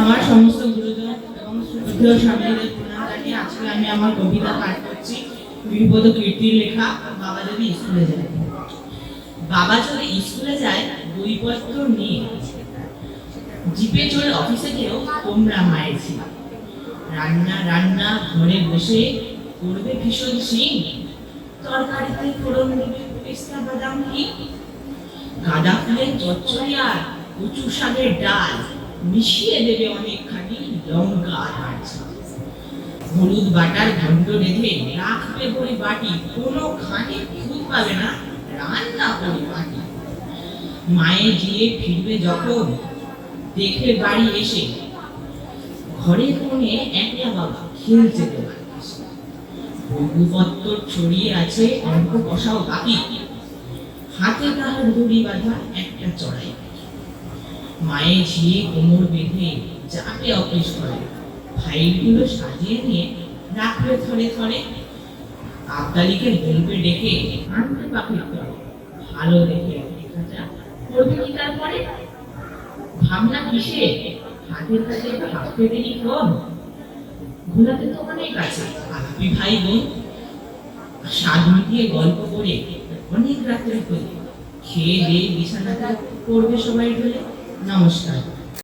আমার সমস্ত গুরুজন এবং শ্রদ্ধেয় স্বামীদের প্রণাম জানিয়ে আজকে আমি আমার কবিতা পাঠ করছি। বিপদ কীর্তির লেখা, বাবা যদি স্কুলে যায়। বাবা যদি স্কুলে যায় বইপত্র নিয়ে। জিপে চড়ে অফিসে গিয়েও তোমরা মায়ের ছিল রান্না রান্না, ঘরে বসে করবে ভীষণ সিং তরকারিতে ফোড়ন দেবে পেস্তা বাদাম কি? গাঁদা ফুলের চচ্চড়ি আর কচু শাকের ডাল। মিশিয়ে দেবে অনেকখানি লঙ্কা হলুদ বাটার ঘন্ট রেঁধে রাখবে বই বাটি। কোনো খানে খুঁত পাবে না রান্না করে বাটি। মায়ে গিয়ে ফিরবে যখন দেখে বাড়ি এসে। ঘরের কোণে একটা বাবা খেলছে তোমার বন্ধুপত্র ছড়িয়ে আছে অঙ্ক কষাও বাকি। হাতে তাহার দড়ি বাঁধা একটা চড়াই। মায়ে ঝিয়ে কোমর বেঁধে যাবে অফিস করে, ফাইলগুলো সাজিয়ে নিয়ে রাখবে থরে থরে আবদালিকে বলবে ডেকে আনতে পাখির করে। ভালো দেখে করবে কি তারপরে ভাবনা কিসে? ভাবতে কম তো অনেক আছে। আলাপি ভাই বোন, স্বাদ মিটিয়ে গল্প করে অনেক রাত্রে খেয়ে দিয়ে বিছানাতে পড়বে সবাই 直したい。